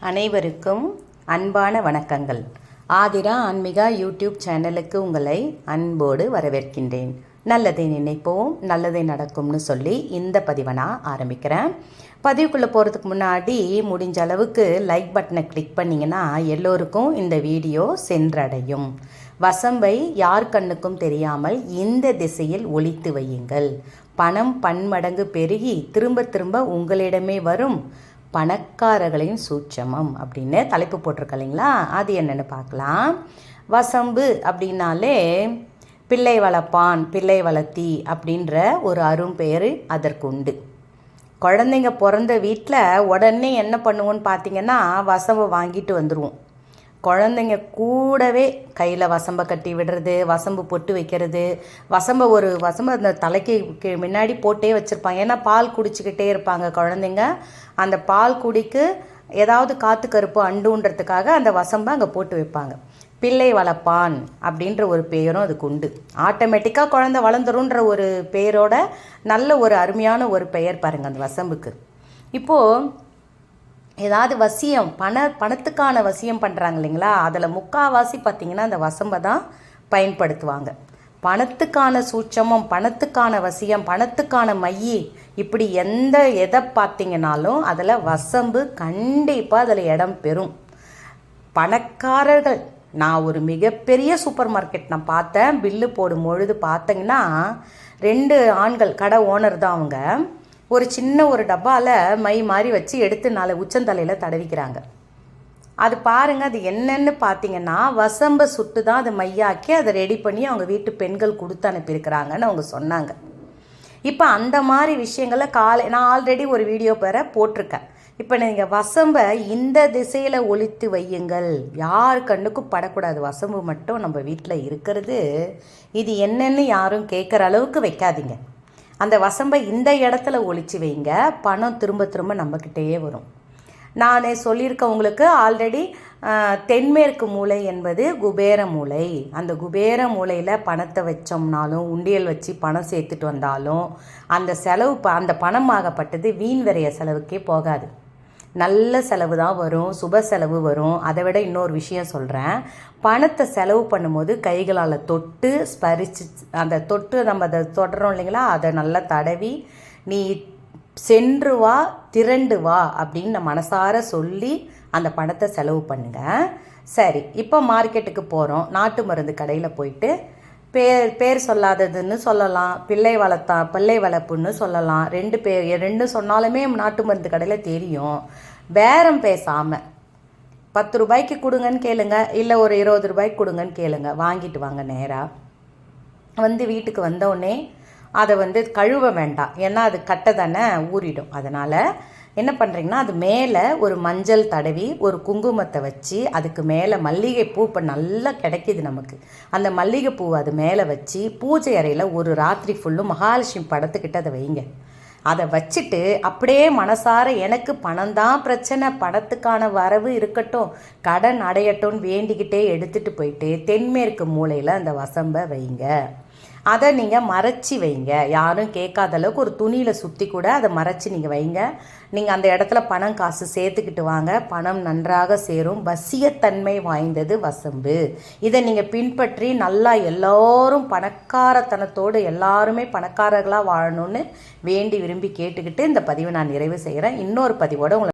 அனைவருக்கும் அன்பான வணக்கங்கள். ஆதிரா ஆன்மிகா யூடியூப் சேனலுக்கு உங்களை அன்போடு வரவேற்கின்றேன். நல்லதை நினைப்போம் நல்லதை நடக்கும்னு சொல்லி இந்த பதிவை நான் ஆரம்பிக்கிறேன். பதிவுக்குள்ளே போகிறதுக்கு முன்னாடி முடிஞ்ச அளவுக்கு லைக் பட்டனை கிளிக் பண்ணிங்கன்னா எல்லோருக்கும் இந்த வீடியோ சென்றடையும். வசம்பை யார் கண்ணுக்கும் தெரியாமல் இந்த திசையில் ஒழித்து வையுங்கள். பணம் பன்மடங்கு பெருகி திரும்ப திரும்ப உங்களிடமே வரும். பணக்காரர்களின் சூட்சமம் அப்படின்னு தலைப்பு போட்டிருக்க இல்லைங்களா? அது என்னென்னு பார்க்கலாம். வசம்பு அப்படின்னாலே பிள்ளை வளர்ப்பான் பிள்ளை வளர்த்தி அப்படின்ற ஒரு அரும்பெயர் அதற்கு உண்டு. குழந்தைங்க பிறந்த வீட்டில் உடனே என்ன பண்ணுவோன்னு பார்த்தீங்கன்னா வசம்பு வாங்கிட்டு வந்துடுவோம் குழந்தைங்க கூடவே கையில் வசம்பை கட்டி விடுறது வசம்பு பொட்டு வைக்கிறது. வசம்பை ஒரு வசம்பை அந்த தலைக்கு முன்னாடி போட்டே வச்சுருப்பாங்க. ஏன்னா பால் குடிச்சிக்கிட்டே இருப்பாங்க குழந்தைங்க. அந்த பால் குடிக்கு ஏதாவது காற்று கருப்பு அண்டுன்றதுக்காக அந்த வசம்பை அங்கே போட்டு வைப்பாங்க. பிள்ளை வளர்ப்பான் அப்படின்ற ஒரு பெயரும் அதுக்கு உண்டு. ஆட்டோமேட்டிக்காக குழந்தை வளர்ந்துருன்ற ஒரு பெயரோட நல்ல ஒரு அருமையான ஒரு பெயர் பாருங்கள் அந்த வசம்புக்கு. இப்போது ஏதாவது வசியம் பண பணத்துக்கான வசியம் பண்ணுறாங்க இல்லைங்களா? அதில் முக்காவாசி பார்த்திங்கன்னா அந்த வசம்பை தான் பயன்படுத்துவாங்க. பணத்துக்கான சூட்சமம் பணத்துக்கான வசியம் பணத்துக்கான மையி இப்படி எந்த எதை பார்த்தீங்கனாலும் அதில் வசம்பு கண்டிப்பாக அதில் இடம் பெறும். பணக்காரர்கள் நான் ஒரு மிகப்பெரிய சூப்பர் மார்க்கெட் நான் பார்த்தேன் பில்லு போடும் பொழுது பார்த்தீங்கன்னா ரெண்டு ஆண்கள் கடை ஓனர் தான் அவங்க. ஒரு சின்ன ஒரு டப்பாவில் மை மாதிரி வச்சு எடுத்து நாலு உச்சந்தலையில் தடவிக்கிறாங்க. அது பாருங்கள் அது என்னென்னு பார்த்தீங்கன்னா வசம்ப சுட்டு தான் அதை மையாக்கி அதை ரெடி பண்ணி அவங்க வீட்டு பெண்கள் கொடுத்து அனுப்பியிருக்கிறாங்கன்னு அவங்க சொன்னாங்க. இப்போ அந்த மாதிரி விஷயங்களை காலை நான் ஆல்ரெடி ஒரு வீடியோ பெற போட்டிருக்கேன். இப்போ நீங்கள் வசம்பை இந்த திசையில் ஒழித்து வையுங்கள். யார் கண்ணுக்கும் படக்கூடாது? வசம்பு மட்டும் நம்ம வீட்டில் இருக்கிறது. இது என்னென்னு யாரும் கேட்குற அளவுக்கு வைக்காதீங்க. அந்த வசம்பை இந்த இடத்துல ஒழிச்சு வைங்க. பணம் திரும்ப திரும்ப நம்மக்கிட்டேயே வரும். நான் சொல்லியிருக்கேன் உங்களுக்கு ஆல்ரெடி தென்மேற்கு மூலை என்பது குபேர மூலை அந்த குபேர மூலையில் பணத்தை வச்சோம்னாலும் உண்டியல் வச்சு பணம் சேர்த்துட்டு வந்தாலும் அந்த செலவு ப அந்த பணமாகப்பட்டது வீண் விரைய செலவுக்கே போகாது. நல்ல செலவு தான் வரும் சுப செலவு வரும். அதை விட இன்னொரு விஷயம் சொல்கிறேன் பணத்தை செலவு பண்ணும்போது கைகளால் தொட்டு ஸ்பரிச்சு அந்த தொட்டு நம்ம அதை தொடறோம் இல்லைங்களா? அதை நல்லா தடவி நீ சென்று வா திரண்டு வா அப்படின்னு நான் மனசார சொல்லி அந்த பணத்தை செலவு பண்ணுங்க. சரி இப்போ மார்க்கெட்டுக்கு போகிறோம் நாட்டு மருந்து கடையில் போயிட்டு பேர் பேர் சொல்லாததுன்னு சொல்லலாம். பிள்ளை வளர்த்தா பிள்ளை வளர்ப்புன்னு சொல்லலாம். ரெண்டு பேர் ரெண்டு சொன்னாலுமே நாட்டு மருந்து கடையில் தெரியும். பேரம் பேசாமல் பத்து ரூபாய்க்கு கொடுங்கன்னு கேளுங்க. இல்லை ஒரு இருபது ரூபாய்க்கு கொடுங்கன்னு கேளுங்க. வாங்கிட்டு வாங்க நேராக வந்து வீட்டுக்கு வந்தோடனே அதை வந்து கழுவ வேண்டாம். ஏன்னா அது கட்டை தானே ஊறிடும். அதனால் என்ன பண்ணுறீங்கன்னா அது மேலே ஒரு மஞ்சள் தடவி ஒரு குங்குமத்தை வச்சு அதுக்கு மேலே மல்லிகைப்பூ இப்போ நல்லா கிடைக்கிது நமக்கு. அந்த மல்லிகைப்பூ அது மேலே வச்சு பூஜை அறையில் ஒரு ராத்திரி ஃபுல்லும் மகாலட்சுமி படத்துக்கிட்ட அதை வைங்க. அதை வச்சுட்டு அப்படியே மனசார எனக்கு பணம் தான் பிரச்சனை பணத்துக்கான வரவு இருக்கட்டும் கடன் அடையட்டும்னு வேண்டிக்கிட்டே எடுத்துகிட்டு போயிட்டு தென்மேற்கு மூலையில் அந்த வசம்பை வைங்க. அதை நீங்கள் மறைச்சி வைங்க. யாரும் கேட்காத அளவுக்கு ஒரு துணியில் சுற்றி கூட அதை மறைச்சி நீங்கள் வைங்க. நீங்கள் அந்த இடத்துல பணம் காசு சேர்த்துக்கிட்டு வாங்க. பணம் நன்றாக சேரும். வசியத்தன்மை வாய்ந்தது வசம்பு. இதை நீங்கள் பின்பற்றி நல்லா எல்லோரும் பணக்காரத்தனத்தோடு எல்லாருமே பணக்காரர்களாக வாழணும்னு வேண்டி விரும்பி கேட்டுக்கிட்டு இந்த பதிவை நான் நிறைவு செய்கிறேன். இன்னொரு பதிவோடு உங்களை